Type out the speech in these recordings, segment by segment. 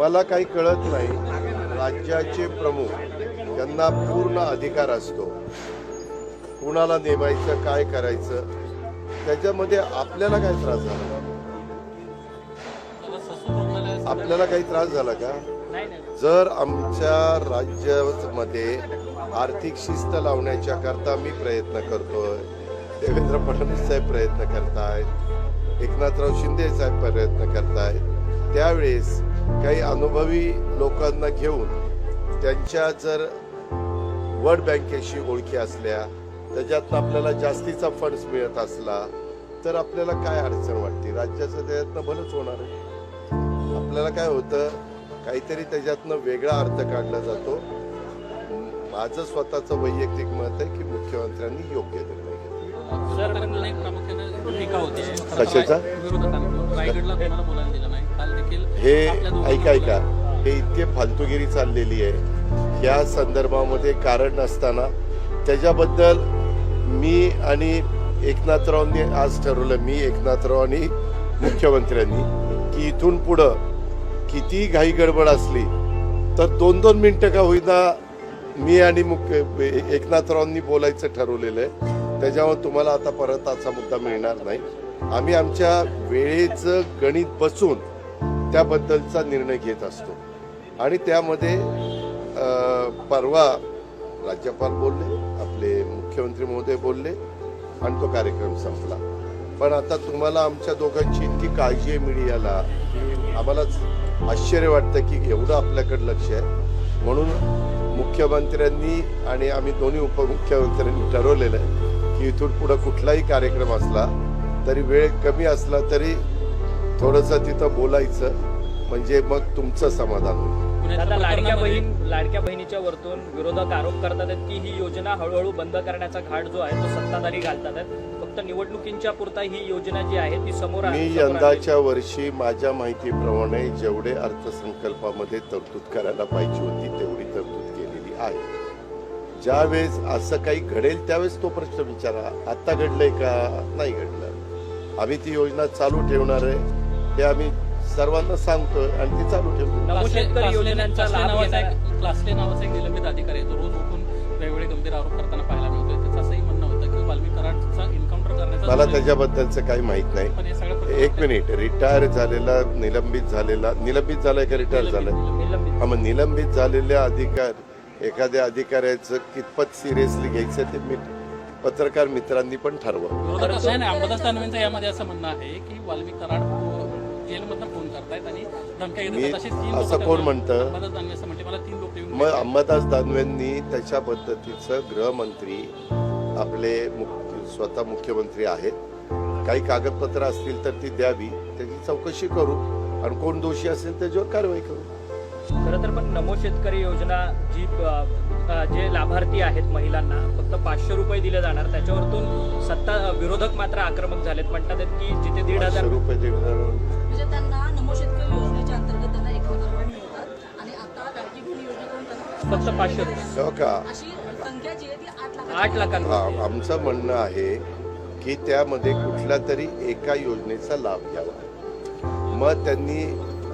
मला काही कळत नाही राज्याचे प्रमुख यांना पूर्ण अधिकार असतो. कुणाला नेमायचं काय करायचं त्याच्यामध्ये आपल्याला काय त्रास झाला? आपल्याला काही त्रास झाला का? जर आमच्या राज्यामध्ये आर्थिक शिस्त लावण्याच्या करता मी प्रयत्न करतोय देवेंद्र फडणवीस साहेब प्रयत्न करतायत एकनाथराव शिंदे साहेब प्रयत्न करतायत त्यावेळेस काही अनुभवी लोकांना घेऊन त्यांच्या जर वर्ल्ड बँकेशी ओळखी असल्या त्याच्यातनं आपल्याला जास्तीचा फंड्स मिळत असला तर आपल्याला काय अडचण वाटते? राज्याचं त्याच्यातनं भलंच होणार आहे. आपल्याला काय होतं? काहीतरी त्याच्यातनं वेगळा अर्थ काढला जातो. माझं स्वतःचं वैयक्तिक मत आहे की मुख्यमंत्र्यांनी योग्य दिलं. कशाचा? हे ऐका ऐका. हे इतके फालतूगिरी चाललेली आहे. या संदर्भामध्ये कारण नसताना त्याच्याबद्दल मी आणि एकनाथरावांनी आज ठरवलं मी एकनाथराव आणि मुख्यमंत्र्यांनी की इथून पुढं किती घाई गडबड असली तर दोन दोन मिनिटं का होईना मी आणि मुख्य एकनाथरावांनी बोलायचं ठरवलेलं आहे. त्याच्यामुळे तुम्हाला आता परत असा मुद्दा मिळणार नाही. आम्ही आमच्या वेळेचं गणित बसून त्याबद्दलचा निर्णय घेत असतो. आणि त्यामध्ये परवा राज्यपाल बोलले आपले मुख्यमंत्री महोदय बोलले आणि तो कार्यक्रम संपला. पण आता तुम्हाला आमच्या दोघांची इतकी काळजी आहे मीडियाला. आम्हालाच आश्चर्य वाटतं की एवढं आपल्याकडे लक्ष आहे. म्हणून मुख्यमंत्र्यांनी आणि आम्ही दोन्ही उपमुख्यमंत्र्यांनी ठरवलेलं आहे की इथून पुढं कुठलाही कार्यक्रम असला तरी वेळ कमी असला तरी थोडंसं तिथं बोलायचं म्हणजे मग तुमचं समाधान होईल. दादा लाडक्या बहीण लाडक्या बहिणीच्या वरतून विरोधक आरोप करतात की ही योजना हळूहळू बंद करण्याचा घाट जो आहे तो सत्ताधारी घालतात फक्त निवडणुकींच्या पुरता ही योजना जी आहे ती समोर मी. यंदाच्या वर्षी माझ्या माहितीप्रमाणे जेवढे अर्थसंकल्पामध्ये तरतूद करायला पाहिजे होती तेवढी तरतूद केलेली आहे. ज्यावेळेस असं काही घडेल त्यावेळेस तो प्रश्न विचारा आता घडलंय का? नाही घडलं. आम्ही ती योजना चालू ठेवणार आहे हे आम्ही सर्वांना सांगतोय आणि ती चालू ठेवतो अधिकारी आहे तो रोज उठून वेगवेगळे गंभीर आरोप करताना पाहायला मिळतोय. त्याचं असंही म्हणणं होतं की करण्याचा मला त्याच्याबद्दलचं काही माहीत नाही. हे एक मिनिट रिटायर झालेला निलंबित झालेला निलंबित झालाय का रिटायर झालाय? हा मग निलंबित झालेल्या अधिकार एखाद्या अधिकाऱ्याचं कितपत सिरियसली घ्यायचं ते मी पत्रकार मित्रांनी पण ठरवा विरोधक असं आहे ना अंबादास दानवेंचं यामध्ये असं म्हणणं आहे की वाल्मी कराड जेलमधनं फोन करतायत आणि धमक्या असे कोण म्हणतं? मग अंबादास दानवेंनी त्याच्या पद्धतीचं गृहमंत्री आपले मुख्य स्वतः मुख्यमंत्री आहेत. काही कागदपत्र असतील तर ती द्यावी. त्याची चौकशी करू. आणि कोण दोषी असेल त्याच्यावर कारवाई करू. खरं तर पण नमो शेतकरी योजना जी जे लाभार्थी आहेत महिलांना फक्त पाचशे रुपये दिले जाणार त्याच्यावरतून सत्ता विरोधक मात्र आक्रमक झालेत. म्हणतात की जिथे दीड हजार रुपये देणार म्हणजे त्यांना नमो शेतकरी योजनेच्या अंतर्गत त्यांना एक हजार रुपये मिळतात. आणि आता लाडकी बहीण योजनेकडून त्यांना फक्त पाचशे रुपये. हो अशी संख्या जी आहे ती आठ लाख आठ लाखांमध्ये हा, आमचं म्हणणं आहे की त्यामध्ये कुठल्या तरी एका योजनेचा लाभ घ्यावा. मग त्यांनी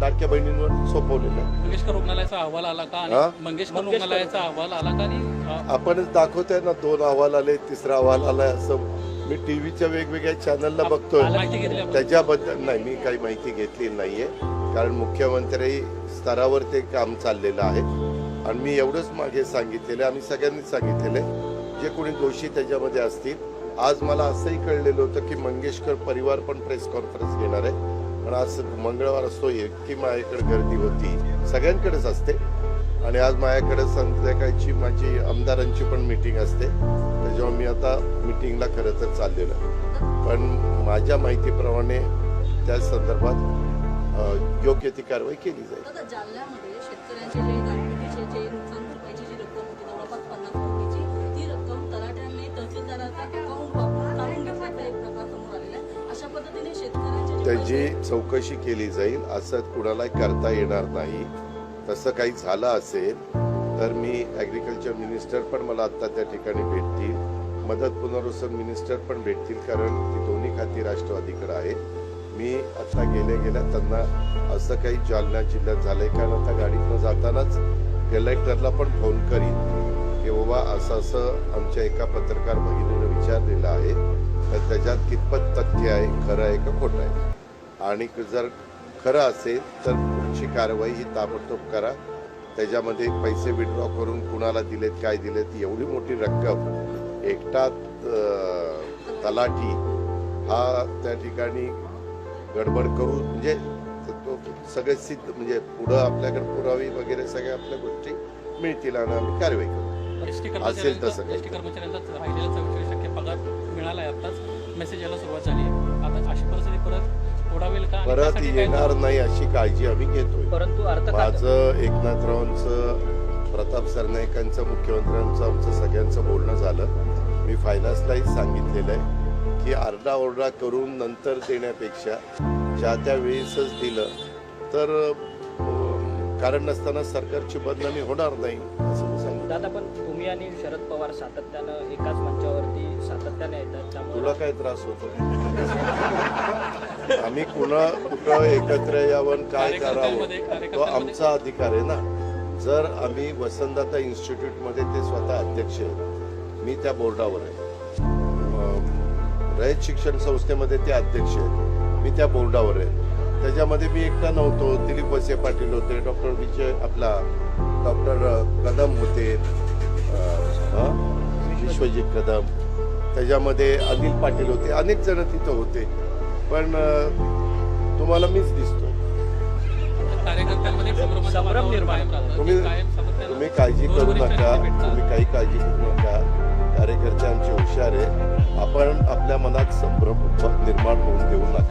लाडक्या बहिणींवर सोपवलेलं आहे. मंगेशकर रुग्णालयाचा अहवाल आला का? हा? आणि मंगेशकर रुग्णालयाचा अहवाल आला का? आणि अ, आपणच दाखवतोय ना दोन अहवाल आले तिसरा अहवाल आलाय असं. मी टीव्हीच्या वेगवेगळ्या चॅनलला बघतोय. माहिती घेतली आपण. त्याच्याबद्दल नाही मी काही माहिती घेतली नाहीये. कारण मुख्यमंत्री स्तरावर ते काम चाललेलं आहे. आणि मी एवढंच मागे सांगितलेलं आहे, आम्ही सगळ्यांनीच सांगितलेलं आहे. जे कोणी दोषी त्याच्यामध्ये असतील. आज मला असंही कळलेलं होतं की मंगेशकर परिवार पण प्रेस कॉन्फरन्स घेणार आहे. पण आज मंगळवार असतो इतकी माझ्याकडे गर्दी होती. सगळ्यांकडेच असते. आणि आज माझ्याकडे संध्याकाळची माझी आमदारांची पण मीटिंग असते. त्याच्यामुळे मी आता मीटिंगला खरं तर चाललेलं पण माझ्या माहितीप्रमाणे त्या संदर्भात योग्य ती कारवाई केली जाईल. त्याची चौकशी केली जाईल असं कुणाला करता येणार नाही. तसं काही झालं असेल तर मी ॲग्रिकल्चर मिनिस्टर पण मला आत्ता त्या ठिकाणी भेटतील. मदत पुनर्वसन मिनिस्टर पण भेटतील कारण ती दोन्ही खाती राष्ट्रवादीकडे आहेत. मी आता गेल्या गेल्या त्यांना असं काही जालना जिल्ह्यात झालंय कारण आता गाडीतनं जातानाच कलेक्टरला पण फोन करीन. की बाबा असं असं आमच्या एका पत्रकार भगिनीनं विचारलेलं आहे. तर त्याच्यात कितपत तथ्य आहे खरं आहे का खोटं आहे? आणि जर खरं असेल तर पुढची कारवाई ही ताबडतोब करा. त्याच्यामध्ये पैसे विड्रॉ करून कुणाला दिलेत काय दिलेत एवढी मोठी रक्कम एकटा तलाठी हा त्या ठिकाणी गडबड करू म्हणजे तो सगळे सिद्ध म्हणजे पुढं आपल्याकडे पुरावे वगैरे सगळ्या आपल्या गोष्टी मिळतील आणि आम्ही कारवाई करू. असेल तसं काही. एसटी राहिलेला टक्के पगार मिळाला आहे आताच. मेसेज यायला सुरुवात झाली आहे. आता अशी परिस्थिती परत ओढावेल का आणि परत येणार नाही अशी काळजी आम्ही घेतोय. परंतु माझं एकनाथरावांचं प्रताप सरनाईकांचं मुख्यमंत्र्यांचं आमचं सगळ्यांचं बोलणं झालं. मी फायनान्सलाही सांगितलेलं आहे की आरडाओरडा करून नंतर देण्यापेक्षा ज्या त्या वेळेसच दिलं तर कारण नसताना सरकारची बदनामी होणार नाही असं मी सांगितलं दादा पण तुम्ही आणि शरद पवार सातत्यानं एकाच मंचावरती सातत्याने येतात तुला त्यामुळे काय त्रास होतो? आम्ही कुणा कुठं एकत्र यावं काय करावं तो आमचा अधिकार आहे ना. जर आम्ही वसंतदाता इन्स्टिट्यूटमध्ये ते स्वतः अध्यक्ष आहेत मी त्या बोर्डावर आहे. अं, रयत शिक्षण संस्थेमध्ये ते अध्यक्ष आहेत मी त्या बोर्डावर आहे. त्याच्यामध्ये मी एकटा नव्हतो. दिलीप वसे पाटील होते डॉक्टर विजय आपला डॉक्टर कदम होते? विश्वजित कदम. त्याच्यामध्ये अनिल पाटील होते. अनेक जण तिथं होते. पण तुम्हाला मीच दिसतो. तुम्ही- तुम्ही काळजी करू नका. तुम्ही काही काळजी करू नका. कार्यकर्ते आमचे हुशार आहे. आपण आपल्या मनात संभ्रम निर्माण होऊन देऊ नका.